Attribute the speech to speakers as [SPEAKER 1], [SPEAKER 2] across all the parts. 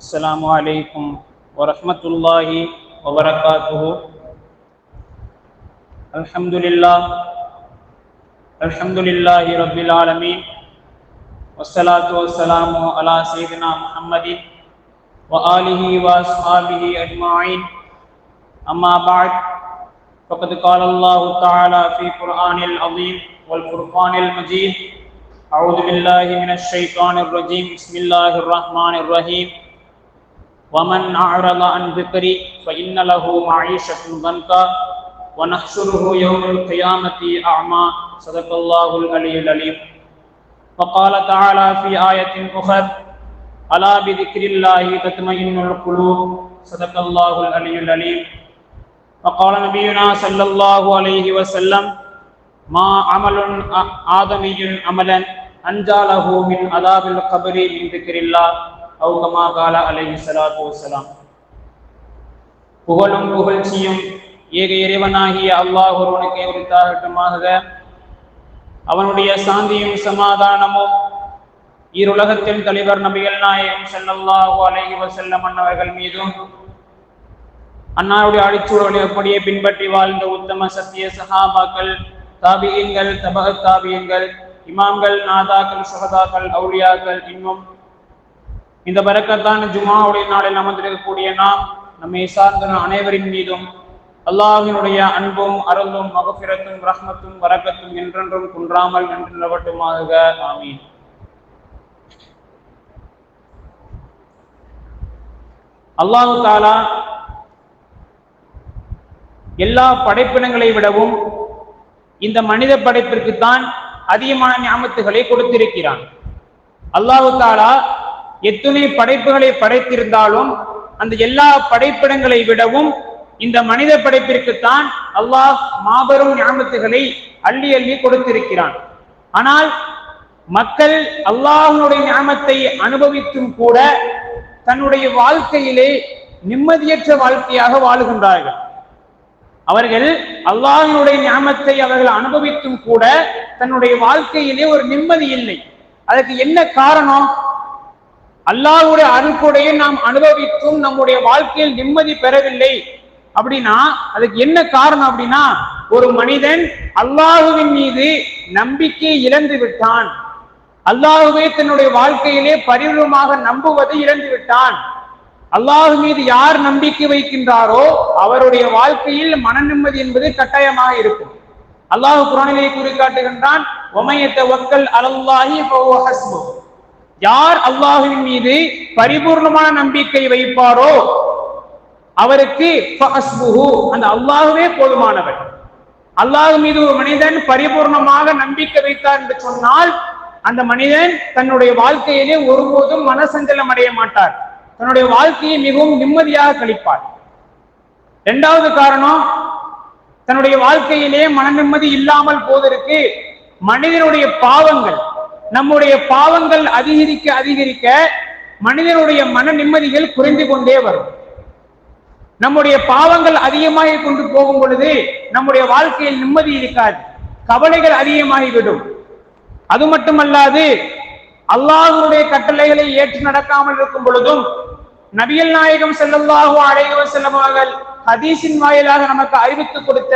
[SPEAKER 1] السلام عليكم ورحمة الله وبركاته. الحمد لله الحمد لله رب العالمين والصلاة والسلام على سيدنا محمد وآله وأصحابه أجمعين. أما بعد فقد قال الله تعالى في قرآن العظيم والفرقان المجيد أعوذ بالله من الشيطان الرجيم بسم الله الرحمن الرحيم. ومن أعرض عن ذكري فإن له معيشة ضنكا ونحشره يوم القيامة أعمى. صدق الله العلي العليم وقال تعالى في آية أخرى ألا بذكر الله تطمئن القلوب. صدق الله العلي العليم وقال نبينا صلى الله عليه وسلم ما عمل آدمي عملا أنجى له من عذاب القبر من ذكر الله. புகழும் புகழ்ச்சியும் ஏக இறைவனாகிய அல்லாஹ் ஒருவனுக்கே உரித்தாகட்டுமாக அவனுடைய சாந்தியும் சமாதானமும் ஈருலகத்தில் தலைவர் நபிகள் நாயகம் செல்லல்லாஹு அலஹி வசல்லம் மன்னவர்கள் மீதும் அன்னாருடைய அழிச்சூழலை அப்படியே பின்பற்றி வாழ்ந்த உத்தம சத்திய சஹாபாக்கள் தாபியங்கள் தபக தாபியங்கள் இமாம்கள் நாதாக்கள் சகதாக்கள் அவுளியாக்கள் இன்னும் இந்த பரக்கத்தான ஜுமாவுடைய நாளில் அமர்ந்திருக்கக்கூடிய நாம் நம்மை சார்ந்த அனைவரின் மீதும் அல்லாஹினுடைய அன்பும் அருளும் மகபிரத்தும் ரஹ்மத்தும் வரக்கத்தும் என்றென்றும் குன்றாமல் நின்று நிலவட்டுமாக ஆமீன். அல்லாஹு தாலா எல்லா படைப்பினங்களை விடவும் இந்த மனித படைப்பிற்கு தான் அதிகமான ஞாபகத்துகளை கொடுத்திருக்கிறான். அல்லாஹு தாலா எத்தனை படைப்புகளை படைத்திருந்தாலும் அந்த எல்லா படைப்பிடங்களை விடவும் இந்த மனித படைப்பிற்குத்தான் அல்லாஹ் மாபெரும் ஞாபகத்துகளை அள்ளி அள்ளி கொடுத்திருக்கிறான். ஆனால் மக்கள் அல்லாஹனுடைய ஞாபகத்தை அனுபவித்தும் கூட தன்னுடைய வாழ்க்கையிலே நிம்மதியற்ற வாழ்க்கையாக வாழுகின்றார்கள். அவர்கள் அல்லாஹனுடைய ஞாபகத்தை அவர்கள் அனுபவித்தும் கூட தன்னுடைய வாழ்க்கையிலே ஒரு நிம்மதி இல்லை. அதற்கு என்ன காரணம்? அல்லாஹுடைய அருள்கொடைய நாம் அனுபவித்தும் நம்முடைய வாழ்க்கையில் நிம்மதி பெறவில்லை அப்படின்னா அதுக்கு என்ன காரணம் அப்படின்னா ஒரு மனிதன் அல்லாஹுவின் மீது நம்பிக்கை இழந்து விட்டான். அல்லாஹுவே தன்னுடைய வாழ்க்கையிலே பரிவுமாக நம்புவதை இழந்து விட்டான். அல்லாஹு மீது யார் நம்பிக்கை வைக்கின்றாரோ அவருடைய வாழ்க்கையில் மன நிம்மதி என்பது கட்டாயமாக இருக்கும். அல்லாஹு குரானிலே கூறி காட்டுகின்றான் ஒமையத்த ஒக்கல் அல்லாஹி யார் அல்லாஹுவின் மீது பரிபூர்ணமான நம்பிக்கை வைப்பாரோ அவருக்கு அந்த அல்லாஹுவே போதுமானவர். அல்லாஹ் மீது ஒரு மனிதன் பரிபூர்ணமாக நம்பிக்கை வைத்தார் என்று சொன்னால் அந்த மனிதன் தன்னுடைய வாழ்க்கையிலே ஒருபோதும் மனசஞ்சலம் அடைய மாட்டார். தன்னுடைய வாழ்க்கையை மிகவும் நிம்மதியாக கழிப்பார். இரண்டாவது காரணம் தன்னுடைய வாழ்க்கையிலே மன நிம்மதி இல்லாமல் போவதற்கு மனிதனுடைய பாவங்கள் நம்முடைய பாவங்கள் அதிகரிக்க அதிகரிக்க மனிதனுடைய மன நிம்மதிகள் குறைந்து கொண்டே வரும். நம்முடைய பாவங்கள் அதிகமாகி கொண்டு போகும் பொழுது நம்முடைய வாழ்க்கையில் நிம்மதி இருக்காது. கவலைகள் அதிகமாகிவிடும். அது மட்டுமல்லாது அல்லாஹுடைய கட்டளைகளை ஏற்று நடக்காமல் இருக்கும் பொழுதும் நபியல் நாயகம் செல்லல்லாஹு அலைவ செல்லமாக ஹதீஸின் வாயிலாக நமக்கு அறிவித்து கொடுத்த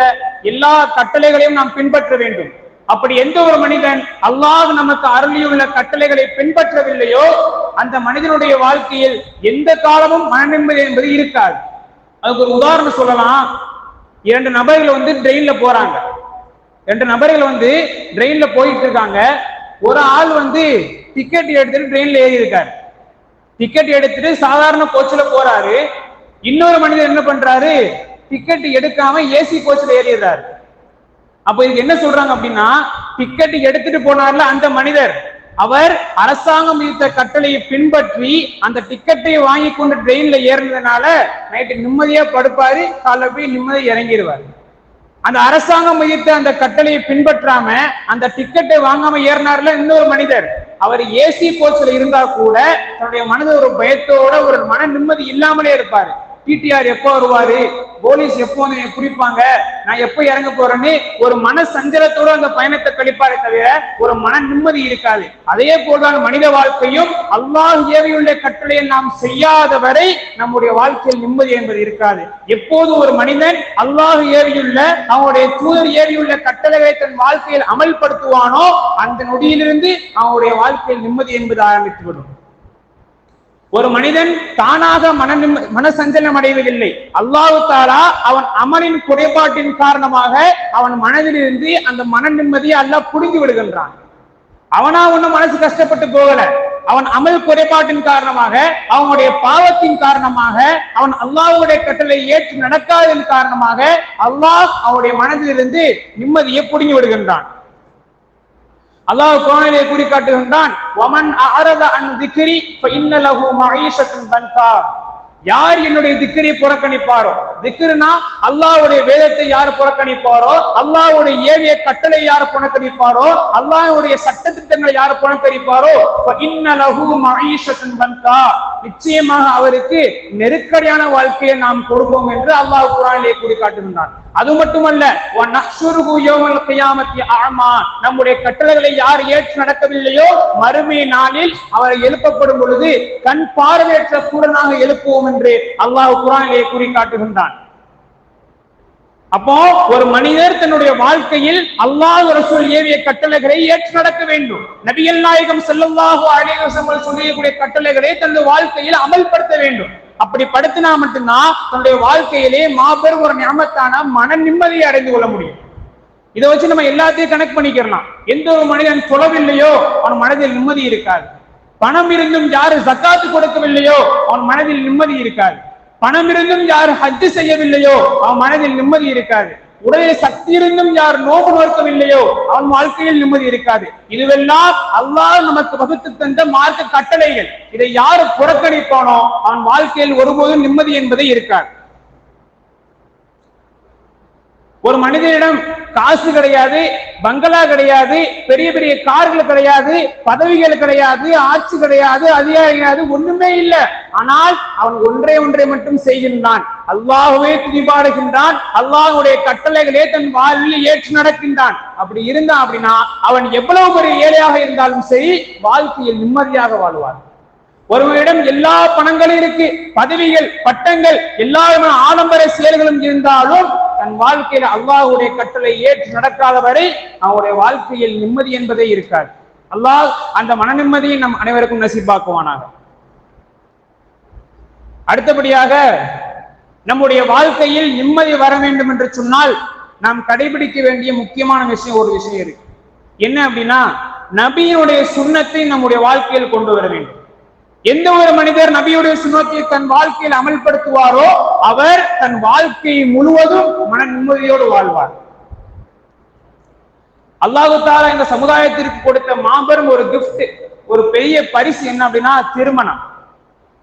[SPEAKER 1] எல்லா கட்டளைகளையும் நாம் பின்பற்ற வேண்டும். அப்படி எந்த ஒரு மனிதன் அல்லாஹ் நமக்கு அருளியுள்ள கட்டளைகளை பின்பற்றவில்லையோ அந்த மனிதனுடைய வாழ்க்கையில் எந்த காலமும் மனநிம்மதி என்பது இருக்காது. அதுக்கு ஒரு உதாரணம் சொல்லலாம். இரண்டு நபர்கள் வந்து ட்ரெயின்ல போறாங்க. ரெண்டு நபர்கள் வந்து ட்ரெயின்ல போயிட்டு இருக்காங்க. ஒரு ஆள் வந்து டிக்கெட் எடுத்துட்டு ட்ரெயின்ல ஏறி இருக்காரு. டிக்கெட் எடுத்துட்டு சாதாரண கோச்சில் போறாரு. இன்னொரு மனிதர் என்ன பண்றாரு? டிக்கெட் எடுக்காம ஏசி கோச்சில் ஏறிடுறாரு. அப்ப இதுக்கு என்ன சொல்றாங்க அப்படின்னா டிக்கெட் எடுத்துட்டு போனார்ல அந்த மனிதர். அவர் அரசாங்கம் விதித்த கட்டளையை பின்பற்றி அந்த டிக்கெட்டை வாங்கி கொண்டு ட்ரெயின்ல ஏறினதுனால நைட்டு நிம்மதியா படுப்பாரு காலைல போய் நிம்மதியா இறங்கிடுவாரு. அந்த அரசாங்கம் விதித்த அந்த கட்டளையை பின்பற்றாம அந்த டிக்கெட்டை வாங்காம ஏறினார்ல இன்னொரு மனிதர். அவர் ஏசி கோச்சில் இருந்தா கூட தன்னுடைய மனது ஒரு பயத்தோட ஒரு மன நிம்மதி இல்லாமலே இருப்பாரு. பிடிஆர் எப்போ வருவாரு? போலீஸ் எப்போ என்னை குறிப்பாங்க நான் எப்போ இறங்க போறேன்னு ஒரு மன சஞ்சலத்தோடு அந்த பயணத்தை கழிப்பாரே தவிர ஒரு மன நிம்மதி இருக்காது. அதே போல்தான் மனித வாழ்க்கையும் அல்லாஹ் ஏவியுள்ள கட்டளையை நாம் செய்யாத வரை நம்முடைய வாழ்க்கையில் நிம்மதி என்பது இருக்காது. எப்போது ஒரு மனிதன் அல்லாஹ் ஏவியுள்ள அவனுடைய தூதர் ஏவியுள்ள கட்டளைகளை தன் வாழ்க்கையில் அமல்படுத்துவானோ அந்த நொடியிலிருந்து அவனுடைய வாழ்க்கையில் நிம்மதி என்பது ஆரம்பித்துவிடும். ஒரு மனிதன் தானாக மன நிம்ம- மனசஞ்சலம் அடைவதில்லை. அல்லாஹு தாலா அவன் அமலின் குறைபாட்டின் காரணமாக அவன் மனதிலிருந்து அந்த மன நிம்மதியை அல்லாஹ் புடுங்கி விடுகின்றான். அவனா ஒண்ணும் மனசு கஷ்டப்பட்டு போகல. அவன் அமல் குறைபாட்டின் காரணமாக அவனுடைய பாவத்தின் காரணமாக அவன் அல்லாஹுடைய கட்டளை ஏற்று நடக்காததன் காரணமாக அல்லாஹ் அவனுடைய மனதிலிருந்து நிம்மதியை புடுங்கி விடுகின்றான். அல்லாஹ் குரானிலே கூறி காட்டுகின்றான் யார் என்னுடைய திக்கரை புறக்கணிப்பாரோ? திக்கருனா அல்லாவுடைய வேதத்தை யார் புறக்கணிப்பாரோ? அல்லாவுடைய ஏவிய கட்டளை யார் புறக்கணிப்பாரோ? அல்லாவுடைய சட்ட திட்டங்களை யார் புறக்கணிப்பாரோ? ஃபஇன்ன நிச்சயமாக அவருக்கு நெருக்கடியான வாழ்க்கையை நாம் கொடுப்போம் என்று அல்லாஹ் குரானிலே கூறி காட்டுகின்றான் அது மட்டுமல்ல நம்முடைய கட்டளைகளை யார் ஏற்று நடக்கவில்லையோ மறுமை நாளில் அவர் எழுப்பப்படும் பொழுது கண் பார்வையற்ற கூடனாக எழுப்புவோம் என்று அல்லாஹ் குரானிலே கூறி காட்டுகின்றான் அப்போ ஒரு மனிதர் தன்னுடைய வாழ்க்கையில் அல்லாஹ் ரசூல் ஏவிய கட்டளைகளை ஏற்று நடக்க வேண்டும். நபிகள் நாயகம் ஸல்லல்லாஹு அலைஹி சொல்லக்கூடிய கட்டளைகளை தன்னுடைய வாழ்க்கையில் அமல்படுத்த வேண்டும். அப்படி படுத்தினா மட்டும்தான் தன்னுடைய வாழ்க்கையிலே மாபெரும் ஒரு ஞாபகத்தான மன நிம்மதியை அடைந்து கொள்ள முடியும். இதை வச்சு நம்ம எல்லாத்தையும் கனெக்ட் பண்ணிக்கிறலாம். எந்த ஒரு மனிதன் தொலைவில்லையோ அவன் மனதில் நிம்மதி இருக்காது. பணம் இருந்தும் யாரு சக்காத்து கொடுக்கவில்லையோ அவன் மனதில் நிம்மதி இருக்காது. பணம் இருந்தும் யார் ஹஜ் செய்யவில்லையோ அவன் மனதில் நிம்மதி இருக்காது. உடலில் சக்தி இருந்தும் யார் நோக்கு நோக்கவில்லையோ அவன் வாழ்க்கையில் நிம்மதி இருக்காது. இதுவெல்லாம் அல்லாஹ் நமக்கு வகுத்து தந்த மார்க்க கட்டளைகள். இதை யாரு புறக்கணிப்பானோ அவன் வாழ்க்கையில் ஒருபோதும் நிம்மதி என்பதே இருக்காது. ஒரு மனிதனிடம் காசு கிடையாது பங்களா கிடையாது பெரிய பெரிய கார்கள் கிடையாது பதவிகள் கிடையாது ஆட்சி கிடையாது அதிகாரம் கிடையாது ஒண்ணுமே இல்லை. ஆனால் அவன் ஒன்றே ஒன்றை மட்டும் செய்கின்றான். அல்லாஹுவே துதிபாடுகின்றான் அல்லாஹுடைய கட்டளைகளே தன் வாழ்வில் ஏற்று நடக்கின்றான். அப்படி இருந்தான் அப்படின்னா அவன் எவ்வளவு பெரிய ஏழையாக இருந்தாலும் சரி வாழ்க்கையில் நிம்மதியாக வாழ்வான். ஒருவரிடம் எல்லா பணங்களும் இருக்கு பதவிகள் பட்டங்கள் எல்லா ஆடம்பர செயல்களும் இருந்தாலும் தன் வாழ்க்கையில அல்லாஹுடைய கட்டளை ஏற்று நடக்காத வரை அவனுடைய வாழ்க்கையில் நிம்மதி என்பதே இருக்காது. அல்லாஹ் அந்த மன நிம்மதியை நம் அனைவருக்கும் நசிப்பாக்குவானாக அடுத்தபடியாக நம்முடைய வாழ்க்கையில் நிம்மதி வர வேண்டும் என்று சொன்னால் நாம் கடைபிடிக்க வேண்டிய முக்கியமான விஷயம் ஒரு விஷயம் இருக்கு. என்ன அப்படின்னா நபியினுடைய சுண்ணத்தை நம்முடைய வாழ்க்கையில் கொண்டு வர வேண்டும். எந்த ஒரு மனிதர் நபியுடைய சுண்ணத்தை தன் வாழ்க்கையில் அமல்படுத்துவாரோ அவர் தன் வாழ்க்கை முழுவதும் மன நிம்மதியோடு வாழ்வார். அல்லாஹு தாலா இந்த சமுதாயத்திற்கு கொடுத்த மாபெரும் ஒரு கிஃப்ட் ஒரு பெரிய பரிசு என்ன அப்படின்னா திருமணம்.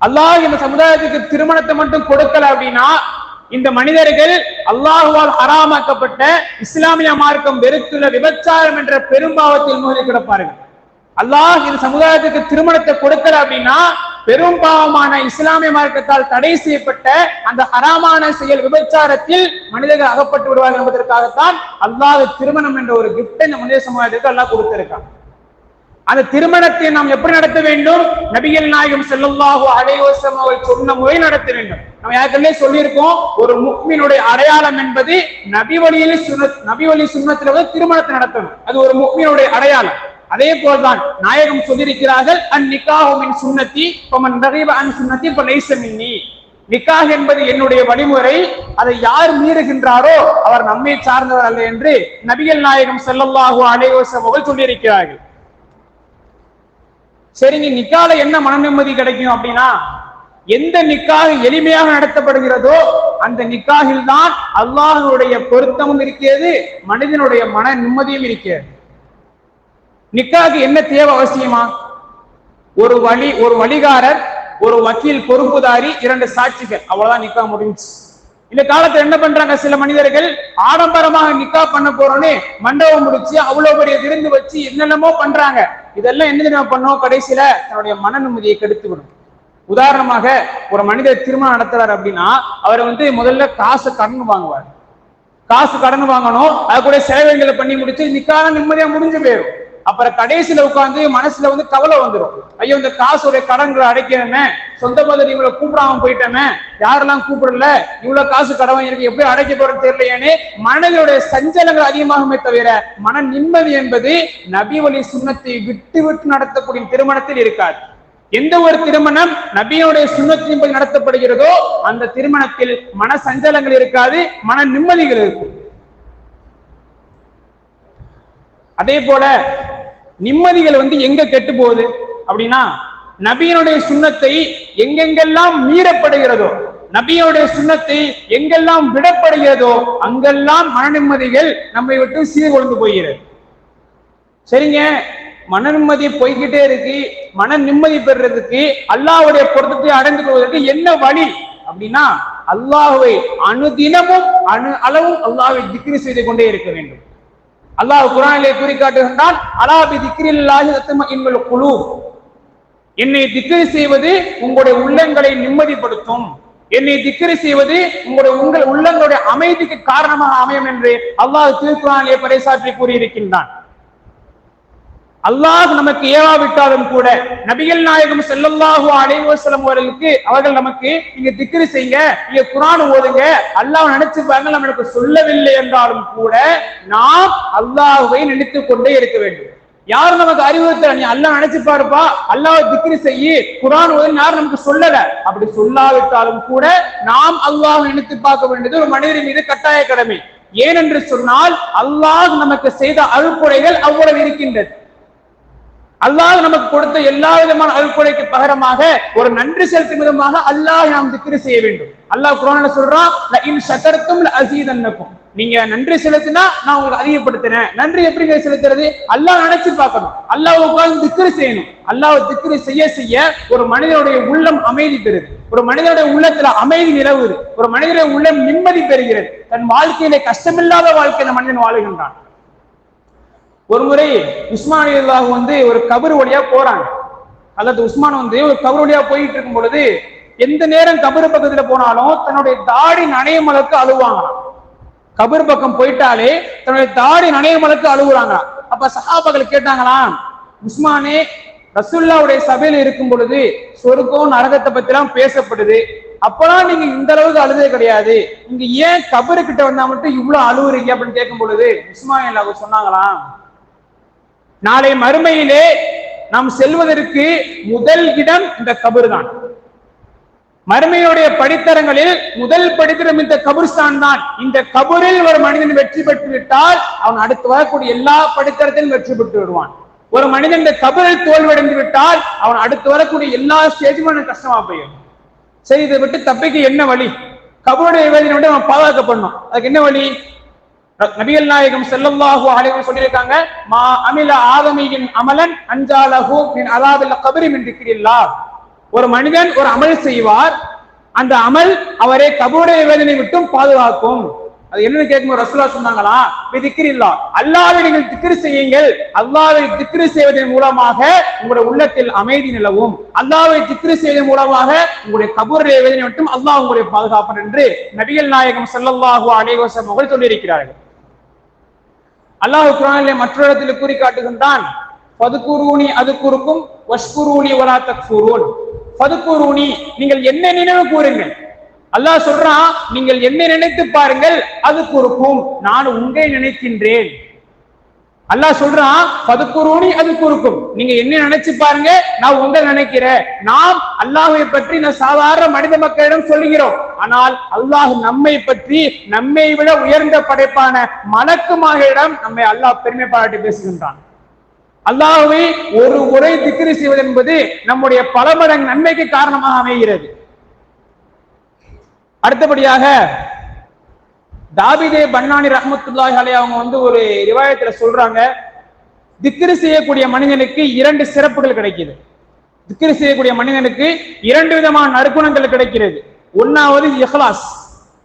[SPEAKER 1] அல்லாஹ் இந்த சமுதாயத்துக்கு திருமணத்தை மட்டும் கொடுக்கல அப்படின்னா இந்த மனிதர்கள் அல்லாஹுவால் ஹராமாக்கப்பட்ட இஸ்லாமிய மார்க்கம் வெறுத்துள்ள விபச்சாரம் என்ற பெரும்பாவத்தில் மூழ்கி கிடப்பார்கள். அல்லாஹ் இந்த சமுதாயத்துக்கு திருமணத்தை கொடுக்கல அப்படின்னா பெரும் பாவமான இஸ்லாமிய மார்க்கத்தால் தடை செய்யப்பட்ட அந்த ஹராமான செயல் விபச்சாரத்தில் மனிதர்கள் அகப்பட்டு விடுவார்கள் என்பதற்காகத்தான் அல்லாஹ் திருமணம் என்ற ஒரு கிஃப்டை இந்த மனித சமுதாயத்துக்கு அல்லாஹ் கொடுத்திருக்கான். அந்த திருமணத்தை நாம் எப்படி நடத்த வேண்டும்? நபிகள் நாயகம் ஸல்லல்லாஹு அடையோசம் வஸல்லம் அவர்கள் சொன்ன முறை நடத்த வேண்டும். நம்ம ஏற்கனவே சொல்லியிருக்கோம் ஒரு முக்மினுடைய அடையாளம் என்பது நபி வழியில் சுன நபி வழி சுண்ணத்தில் வந்து திருமணத்தை நடத்தணும். அது ஒரு முக்மினுடைய அடையாளம். அதே போல்தான் நாயகம் சொல்லியிருக்கிறார்கள் அன் நிக்காஹு சுண்ணத்தி பமன் அன் சுண்ணத்தி இப்ப லைஸ மின்னி. நிக்காஹ் என்பது என்னுடைய வழிமுறை அதை யார் மீறுகின்றாரோ அவர் நம்மை சார்ந்தவர் அல்ல என்று நபிகள் நாயகம் ஸல்லல்லாஹு அலைஹி வஸல்லம் அவர்கள் சொல்லியிருக்கிறார்கள். சரிங்க நிக்கால என்ன மன நிம்மதி கிடைக்கும் அப்படின்னா எந்த நிக்காக எளிமையாக நடத்தப்படுகிறதோ அந்த நிக்காகில் தான் அல்லாஹனுடைய பொருத்தமும் இருக்கிறது மனிதனுடைய மன நிம்மதியும் இருக்கிறது. நிக்காக்கு என்ன தேவை அவசியமா? ஒரு வழி ஒரு வழிகாரர் ஒரு வக்கீல் பொறுப்புதாரி இரண்டு சாட்சிகள். அவ்வளவுதான் நிக்கா முடிஞ்சு இந்த காலத்துல என்ன பண்றாங்க சில மனிதர்கள்? ஆடம்பரமாக நிக்கா பண்ண போறோன்னு மண்டபம் முடிச்சு அவ்வளவு பெரிய விருந்து வச்சு என்னென்னமோ பண்றாங்க. இதெல்லாம் என்ன தெரியுமா பண்ணோம்? கடைசியில தன்னுடைய மன நிம்மதியை கெடுத்து விடும். உதாரணமாக ஒரு மனிதர் திருமணம் நடத்துறாரு அப்படின்னா அவர் வந்து முதல்ல காசு கடன் வாங்குவார். காசு கடன் வாங்கணும் அது கூட செலவுகளை பண்ணி முடிச்சு நிக்கான நிம்மதியா முடிஞ்சு போயிடும் அப்புறம் கடைசியில உட்கார்ந்து மனசுல வந்து கவலை வந்துடும் ஐயோ இந்த காசுடைய கடன்களை அடைக்கணுமே. சொந்த பந்தர் இவங்களை கூப்பிடாம போயிட்டோமே. யாரெல்லாம் கூப்பிடல? இவ்வளவு காசு கடன் இருக்கு எப்படி அடைக்க போறது தெரியலையேன்னு மனதிலுடைய சஞ்சலங்கள் அதிகமாகுமே தவிர மன நிம்மதி என்பது நபி வழி சுண்ணத்தை விட்டு விட்டு நடத்தக்கூடிய திருமணத்தில் இருக்காது. எந்த ஒரு திருமணம் நபியோடைய சுண்ணத்தின்படி நடத்தப்படுகிறதோ அந்த திருமணத்தில் மன சஞ்சலங்கள் இருக்காது மன நிம்மதிகள் இருக்கும். அதே போல நிம்மதிகள் வந்து எங்க கெட்டு போகுது? அப்படின்னா நபியனுடைய சுண்ணத்தை எங்கெங்கெல்லாம் மீறப்படுகிறதோ நபியோடைய சுண்ணத்தை எங்கெல்லாம் விடப்படுகிறதோ அங்கெல்லாம் மன நிம்மதிகள் நம்மை விட்டு சீர்கொண்டு போகிறது. சரிங்க? மன நிம்மதி போய்கிட்டே இருக்கு. மன நிம்மதி பெறுறதுக்கு அல்லாஹ்வுடைய பொருத்தத்தை அடைந்து கொள்வதற்கு என்ன வழி? அப்படின்னா அல்லாஹுவை அணுதினமும் அணு அளவும் அல்லாஹை திக்ரி செய்து கொண்டே இருக்க வேண்டும். அல்லாஹ் குரானிலே கூறி காட்டுகின்றான் அலாபி திக்ரில்லாஹி தத்தும குழு என்னை திக்ரி செய்வது உங்களுடைய உள்ளங்களை நிம்மதிப்படுத்தும். என்னை திக்ரி செய்வது உங்களுடைய உங்கள் உள்ளங்களுடைய அமைதிக்கு காரணமாக அமையும் என்று அல்லாஹ் திருக்குறானிலே பறைசாற்றி கூறியிருக்கின்றான். அல்லாஹ் நமக்கு ஏவாவிட்டாலும் கூட நபிகள் நாயகம் செல்லல்லாஹு அலைவசலம் அவர்களுக்கு அவர்கள் நமக்கு நீங்க திக்ரி செய்யுங்க நீங்க குரான் ஓதுங்க அல்லாஹ் நினைச்சு பாருங்க நமக்கு சொல்லவில்லை என்றாலும் கூட நாம் அல்லாஹுவை நினைத்து கொண்டே இருக்க வேண்டும். யார் நமக்கு அறிவுறுத்தல? நீ அல்லாஹ் நினைச்சு பாருப்பா அல்லாஹ் திக்ரி செய்யி குரான் ஓதுன்னு யாரும் நமக்கு சொல்லல. அப்படி சொல்லாவிட்டாலும் கூட நாம் அல்லாஹ் நினைத்து பார்க்க வேண்டியது ஒரு மனிதரின் மீது கட்டாய கடமை. ஏனென்று சொன்னால் அல்லாஹ் நமக்கு செய்த அழுக்குறைகள் அவ்வளவு இருக்கின்றது. அல்லாஹ் நமக்கு கொடுத்த எல்லா விதமான அருள்கொடைக்கு பகரமாக ஒரு நன்றி செலுத்தும் விதமாக அல்லாஹ் நாம் திக்ரு செய்ய வேண்டும். அல்லாஹ் குரான்ல சொல்றான் "ல இன் நீங்க நன்றி செலுத்தினா நான் உங்களுக்கு அதிகப்படுத்தினேன் நன்றி எப்படி செலுத்துறது? அல்லாஹ் நினைச்சு பார்க்கணும். அல்லாஹ் உட்கார்ந்து திக்ரு செய்யணும். அல்லாஹ் திக்ரு செய்ய செய்ய ஒரு மனிதனுடைய உள்ளம் அமைதி பெறுது. ஒரு மனிதனுடைய உள்ளத்துல அமைதி நிலவுது. ஒரு மனிதனுடைய உள்ளம் நிம்மதி பெறுகிறது. தன் வாழ்க்கையில கஷ்டமில்லாத வாழ்க்கையில மனிதன் வாழுகின்றான். ஒரு முறை உஸ்மான் அல்லாஹ் வந்து ஒரு கபர் வழியா போறாங்க. அல்லது உஸ்மான் வந்து ஒரு கபர் வழியா போயிட்டு இருக்கும் பொழுது எந்த நேரம் கபர் பக்கத்துல போனாலும் தன்னுடைய தாடி நனையும் அளவுக்கு அழுவாங்களாம். கபர் பக்கம் போயிட்டாலே தன்னுடைய தாடி நனையும் அளவுக்கு அழுகுறாங்க அப்ப சஹாபாக்கள் கேட்டாங்களாம் உஸ்மானே ரசுல்லாவுடைய சபையில இருக்கும் பொழுது சொர்க்கம் நரகத்தை பத்தி எல்லாம் பேசப்படுது. அப்பெல்லாம் நீங்க இந்த அளவுக்கு அழுதே கிடையாது. நீங்க ஏன் கபரு கிட்ட வந்தா மட்டும் இவ்வளவு அழுவுறீங்க? அப்படின்னு கேட்கும் பொழுது உஸ்மான் அவங்க சொன்னாங்களாம் நாளை மறுமையிலே நாம் செல்வதற்கு முதல் இடம் இந்த கபர் தான் மறுமையுடைய படித்தரங்களில் முதல் படித்தரம் இந்த கபுர்ஸ்தான் தான் இந்த கபரில் ஒரு மனிதன் வெற்றி பெற்று விட்டால் அவன் அடுத்து வரக்கூடிய எல்லா படித்தரத்திலும் வெற்றி பெற்று விடுவான். ஒரு மனிதன் இந்த கபரில் தோல்வடைந்து விட்டால் அவன் அடுத்து வரக்கூடிய எல்லா ஸ்டேஜும் அவனுக்கு கஷ்டமா போயிடும். சரி இதை விட்டு தப்பிக்க என்ன வழி? கபருடைய விட்டு அவன் பாதுகாக்கப்படணும். அதுக்கு என்ன வழி? நபிகள் நாயகம் செல்லல்லாஹு அலைவன் சொல்லியிருக்காங்க மா அமில ஆதமியின் அமலன் அஞ்சாலஹு மின் அதாபில் கபரி மின் திக்ரில்லாஹ் ஒரு மனிதன் ஒரு அமல் செய்வார் அந்த அமல் அவரை கபருடைய வேதனை விட்டும் பாதுகாக்கும். அது என்னன்னு கேட்கும்போது ரசூலா சொன்னாங்களா? திக்கிரில்லா அல்லாவை நீங்கள் திக்ரு செய்யுங்கள். அல்லாவை திக்ரு செய்வதன் மூலமாக உங்களுடைய உள்ளத்தில் அமைதி நிலவும். அல்லாவை திக்ரு செய்வதன் மூலமாக உங்களுடைய கபருடைய வேதனை மட்டும் அல்லாஹ் உங்களுடைய பாதுகாப்பன் என்று நபிகள் நாயகம் செல்லல்லாஹு அனைவசம் அவர்கள் சொல்லியிருக்கிறார்கள். அல்லாஹ் குரானிலே மற்றொரு இடத்தில் கூறி காட்டுகின்றான் பதுக்குரூனி அது குறுக்கும் வஷ்குருணி வலா தக்ஃபுரூன். பதுக்குரூனி நீங்கள் என்ன நினைவு கூறுங்கள்? அல்லாஹ் சொல்றான் நீங்கள் என்ன நினைத்து பாருங்கள் அது குறுக்கும். நான் உங்களை நினைக்கின்றேன். அல்லாஹ் சொல்றான் பதுக்குருணி அது குறுக்கும். நீங்க என்ன நினைச்சு பாருங்க நான் உங்களை நினைக்கிறேன். நாம் அல்லாஹை பற்றி நான் சாதாரண மனித மக்களிடம் சொல்லுகிறோம். ஆனால் அல்லாஹ் நம்மை பற்றி நம்மை விட உயர்ந்த படைப்பான மலக்குமாகளிடம் நம்மை அல்லாஹ் பெருமை பாராட்டி பேசுகின்றான். அல்லாஹுவை ஒரு உரை திக்ரி செய்வது என்பது நம்முடைய பல மடங்கு நன்மைக்கு காரணமாக அமைகிறது. அடுத்தபடியாக தாபிதே பன்னானி ரஹமத்துல்லாஹி அலை அவங்க வந்து ஒரு ரிவாயத்துல சொல்றாங்க திக்ரி செய்யக்கூடிய மனிதனுக்கு இரண்டு சிறப்புகள் கிடைக்கிறது திக்ரி செய்யக்கூடிய மனிதனுக்கு இரண்டு விதமான நற்குணங்கள் கிடைக்கிறது. ஒன்னாவது இஹ்லாஸ்.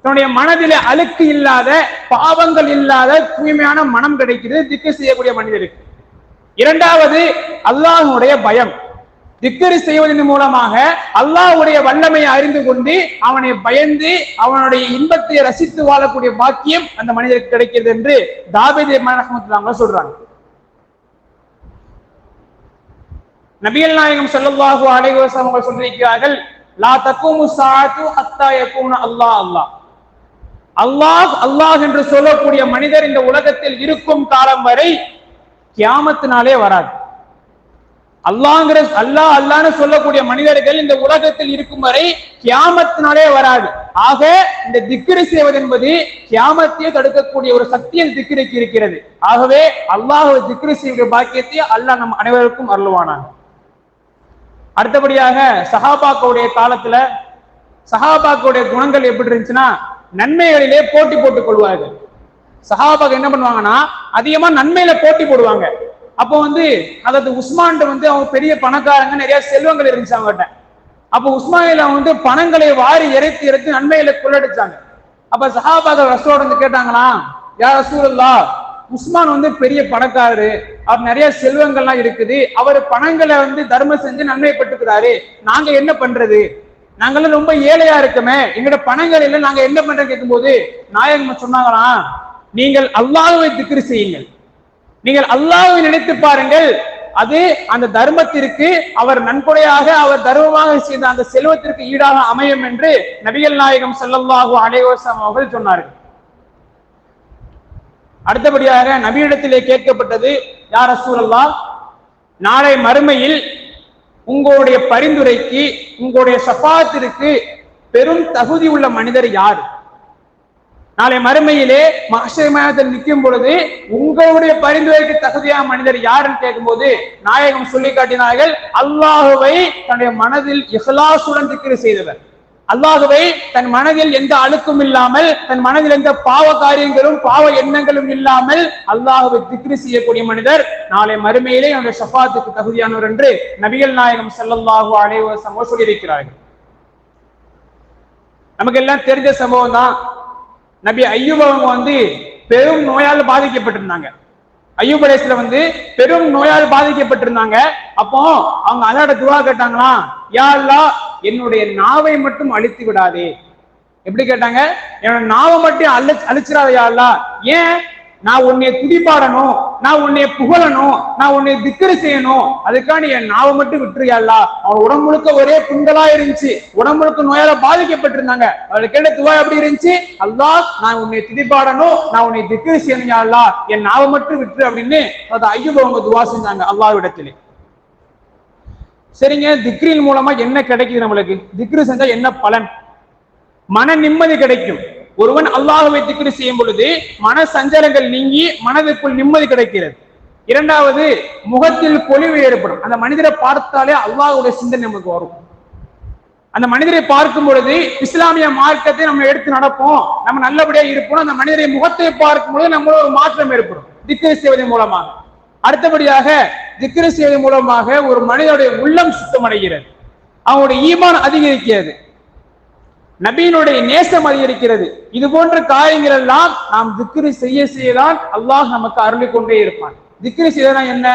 [SPEAKER 1] தன்னுடைய மனதில அழுக்கு இல்லாத பாவங்கள் இல்லாத தூய்மையான மனம் கிடைக்கிறது திக்கு செய்யக்கூடிய மனிதருக்கு. இரண்டாவது அல்லாஹ்வுடைய பயம். திக்கரி செய்வதன் மூலமாக அல்லாஹுடைய வல்லமையை அறிந்து கொண்டு அவனை பயந்து அவனுடைய இன்பத்தை ரசித்து வாழக்கூடிய பாக்கியம் அந்த மனிதருக்கு கிடைக்கிறது என்று தாபேதி ரஹமத்துல்லாங்க சொல்றாங்க. நபியல் நாயகம் ஸல்லல்லாஹு அலைஹி அவங்க சொல்லியிருக்கிறார்கள் லா தக்கும் சாஅத்து ஹத்தா யகூன அல்லாஹ் அல்லாஹ் அல்லாஹ் அல்லாஹ் என்று சொல்லக்கூடிய மனிதர் இந்த உலகத்தில் இருக்கும் காலம் வரை கியாமத்தினாலே வராது. அல்லாங்கிற அல்லாஹ் அல்லான்னு சொல்லக்கூடிய மனிதர்கள் இந்த உலகத்தில் இருக்கும் வரை கியாமத்தினாலே வராது. ஆக இந்த திக்கிரி செய்வது என்பது கியாமத்தையே தடுக்கக்கூடிய ஒரு சக்தி அந்த திக்கிரிக்கு இருக்கிறது. ஆகவே அல்லாஹ் திக்கிரி செய்கிற பாக்கியத்தை அல்லாஹ் நம் அனைவருக்கும் அருள்வானான் அடுத்தபடியாக சஹாபாக்களுடைய காலத்துல சஹாபாக்களுடைய குணங்கள் எப்படி இருந்துச்சுன்னா நன்மைகளிலே போட்டி போட்டுக் கொள்வார்கள். சஹாபாக் என்ன பண்ணுவாங்கன்னா அதிகமா நன்மையில போட்டி போடுவாங்க. அப்போ வந்து அதாவது உஸ்மான் வந்து அவங்க பெரிய பணக்காரங்க நிறைய செல்வங்கள் இருந்துச்சு அவங்ககிட்ட. அப்போ உஸ்மானில வந்து பணங்களை வாரி இறைத்து இறைத்து நன்மையில கொள்ளடிச்சாங்க. அப்ப சஹாபாக ரசோட வந்து கேட்டாங்களா யார் ரசூல்லா உஸ்மான் வந்து பெரிய பணக்காரரு. அவர் நிறைய செல்வங்கள்லாம் இருக்குது. அவர் பணங்களை வந்து தர்மம் செஞ்சு நன்மை பெற்றுக்கிறாரு நாங்க என்ன பண்றது? நாங்கெல்லாம் ரொம்ப ஏழையா இருக்கமே. எங்களோட பணங்கள் இல்லை நாங்க என்ன பண்றோம் கேட்கும்போது நாயகம் சொன்னாங்களாம் நீங்கள் அல்லாஹுவை திக்ரு செய்யுங்கள். நீங்கள் அல்லாஹுவை நினைத்து பாருங்கள். அது அந்த தர்மத்திற்கு அவர் நன்கொடையாக அவர் தர்மமாக செய்த அந்த செல்வத்திற்கு ஈடாக அமையும் என்று நபிகள் நாயகம் ஸல்லல்லாஹு அலைஹி அவர்கள் சொன்னார்கள். அடுத்தபடியாக நபியிடத்திலே கேட்கப்பட்டது யார் அசூரல்லா நாளை மறுமையில் உங்களுடைய பரிந்துரைக்கு உங்களுடைய சஃபாத்திற்கு பெரும் தகுதி உள்ள மனிதர் யார்? நாளை மறுமையிலே மகசமாயத்தில் நிற்கும் பொழுது உங்களுடைய பரிந்துரைக்கு தகுதியான மனிதர் யாருன்னு கேட்கும்போது நாயகம் சொல்லி காட்டினார்கள் அல்லாஹுவை தன்னுடைய மனதில் இஹ்லாசுடன் திக்ரு செய்தவர். அல்லாஹுவை தன் மனதில் எந்த அழுக்கும் இல்லாமல் தன் மனதில் எந்த பாவ காரியங்களும் பாவ எண்ணங்களும் இல்லாமல் அல்லாஹுவை திக்ரி செய்யக்கூடிய மனிதர் நாளை மறுமையிலே அவருடைய ஷஃபாத்துக்கு தகுதியானவர் என்று நபிகள் நாயகம் ஸல்லல்லாஹு அலைஹி வஸல்லம் சொல்லியிருக்கிறார்கள். நமக்கு எல்லாம் தெரிஞ்ச சம்பவம் தான் நபி ஐயூப் அவங்க வந்து பெரும் நோயால் பாதிக்கப்பட்டிருந்தாங்க. ஐயூப் அலைஹிஸ்ஸலாம் வந்து பெரும் நோயால் பாதிக்கப்பட்டிருந்தாங்க. அப்போ அவங்க அல்லாட துவா கேட்டாங்களா யா என்னுடைய நாவை மட்டும் அழித்து விடாதே. எப்படி கேட்டாங்க? என்னோட நாவை மட்டும் அழி அழிச்சிடாத யா ஏன்? நான் உன்னை துடிப்பாடணும் நான் உன்னை புகழணும் நான் உன்னை திக்கரி செய்யணும். அதுக்காண்டி என் நாவை மட்டும் விட்டுறியாள்லா அவன் உடம்பு முழுக்க ஒரே புண்களா இருந்துச்சு. உடம்பு முழுக்க நோயால பாதிக்கப்பட்டிருந்தாங்க. அவளுக்கு கேட்ட துவா எப்படி இருந்துச்சு? அல்லாஹ் நான் உன்னை துதிப்பாடணும் நான் உன்னை திக்கரி செய்யணும் யா என் நாவை மட்டும் விட்டுரு அப்படின்னு அது ஐயோ அவங்க துவா செஞ்சாங்க அல்லாவிடத்திலே சரிங்க திக்ரின் மூலமா என்ன கிடைக்குது நம்மளுக்கு? திக்ரு செஞ்சா என்ன பலன்? மன நிம்மதி கிடைக்கும். ஒருவன் அல்லாஹுவை திக்ரு செய்யும் பொழுது மன சஞ்சலங்கள் நீங்கி மனதிற்குள் நிம்மதி கிடைக்கிறது. இரண்டாவது முகத்தில் பொலிவு ஏற்படும். அந்த மனிதரை பார்த்தாலே அல்லாஹுடைய சிந்தனை நமக்கு வரும். அந்த மனிதரை பார்க்கும் பொழுது இஸ்லாமிய மார்க்கத்தை நம்ம எடுத்து நடப்போம். நம்ம நல்லபடியா இருப்போம். அந்த மனிதரை முகத்தை பார்க்கும் பொழுது நம்ம ஒரு மாற்றம் ஏற்படும். திக்ரு செய்வதன் மூலமாக. அடுத்தபடியாக திக்ரு செய்வதன் மூலமாக ஒரு மனிதனுடைய உள்ளம் சுத்தமடைகிறது. அவனுடைய ஈமான் அதிகரிக்கிறது. நபியினுடைய நேசம் அதிகரிக்கிறது. இது போன்ற காரியங்கள் எல்லாம் நாம் திக்ரு செய்ய செய்யதான் அல்லாஹ் நமக்கு அருளி கொண்டே இருப்பான். திக்ரு செய்தனா என்ன?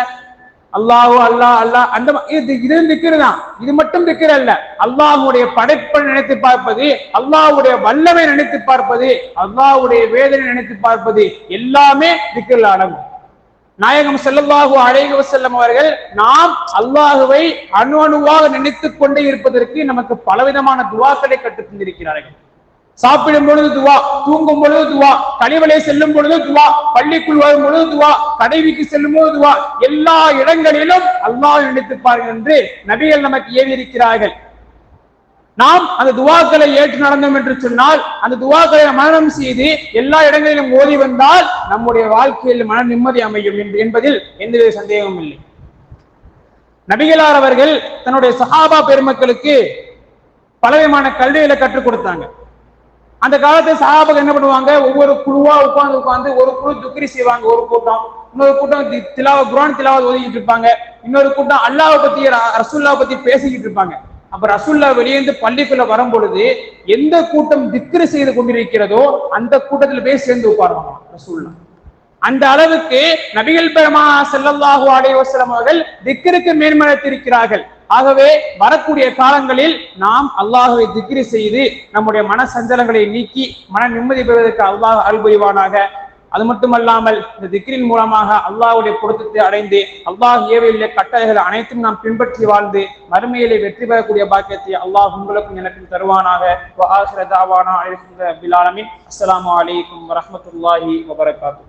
[SPEAKER 1] அல்லாஹோ அல்லாஹ் அல்லாஹ். அந்த இது இது திக்ரு தான். இது மட்டும் திக்ரு அல்ல. அல்லாஹுடைய படைப்பை நினைத்து பார்ப்பது அல்லாஹுடைய வல்லமை நினைத்து பார்ப்பது அல்லாஹுடைய வேதனை நினைத்து பார்ப்பது எல்லாமே திக்ரில் அடங்கும் நாயகம் ஸல்லல்லாஹு அலைஹி செல்லும் அவர்கள் நாம் அல்லாஹுவை அணு அணுவாக நினைத்துக் கொண்டே இருப்பதற்கு நமக்கு பலவிதமான துவாக்களை கற்றுத் தந்திருக்கிறார்கள். சாப்பிடும் பொழுது துவா தூங்கும் பொழுது துவா கழிவலை செல்லும் பொழுது துவா பள்ளிக்குள் வரும் பொழுது துவா கடைவிக்கு செல்லும் பொழுது துவா எல்லா இடங்களிலும் அல்லாஹ் நினைத்துப்பார்கள் என்று நபிகள் நமக்கு ஏவி இருக்கிறார்கள் நாம் அந்த துவாக்களை ஏற்று நடந்தோம் என்று சொன்னால் அந்த துவாக்களை மரணம் செய்து எல்லா இடங்களிலும் ஓதி வந்தால் நம்முடைய வாழ்க்கையில் மன நிம்மதி அமையும் என்று- என்பதில் எந்தவித சந்தேகமும் இல்லை. நபிகளார் அவர்கள் தன்னுடைய சஹாபா பெருமக்களுக்கு பலவிதமான கல்விகளை கற்றுக் கொடுத்தாங்க. அந்த காலத்துல சஹாபாக்கள் என்ன பண்ணுவாங்க? ஒவ்வொரு குழுவா உட்கார்ந்து உட்கார்ந்து ஒரு குழு துக்ரி செய்வாங்க. ஒரு கூட்டம் இன்னொரு கூட்டம் திலாவ குரான் திலாவத் ஓதிக்கிட்டு இருப்பாங்க. இன்னொரு கூட்டம் அல்லாவை பத்தி ர- பத்தி பேசிக்கிட்டு இருப்பாங்க. அப்ப ரசுல்லா வெளியேந்து பள்ளிக்குள்ள வரும் பொழுது எந்த கூட்டம் திக்ரு செய்து கொண்டிருக்கிறதோ அந்த கூட்டத்தில் போய் சேர்ந்து உட்காருவாங்க ரசுல்லா. அந்த அளவுக்கு நபிகள் பெருமா செல்லல்லாஹு அலைஹி அவர்கள் திக்ருக்கு மேன்மனத்திருக்கிறார்கள் ஆகவே வரக்கூடிய காலங்களில் நாம் அல்லாஹுவை திக்ரி செய்து நம்முடைய மன சஞ்சலங்களை நீக்கி மன நிம்மதி பெறுவதற்கு அல்லாஹ் அருள்புரிவானாக அது மட்டுமல்லாமல் இந்த திக்ரின் மூலமாக அல்லாஹ்வுடைய பொருத்தத்தை அடைந்து அல்லாஹ் ஏவையுள்ள கட்டளைகள் அனைத்தும் நாம் பின்பற்றி வாழ்ந்து மறுமையிலே வெற்றி பெறக்கூடிய பாக்கியத்தை அல்லாஹ் உங்களுக்கும் எனக்கும் தருவானாக. அஸ்லாம் ஆகிர வரமத்துல்லாஹி வபரகாத்து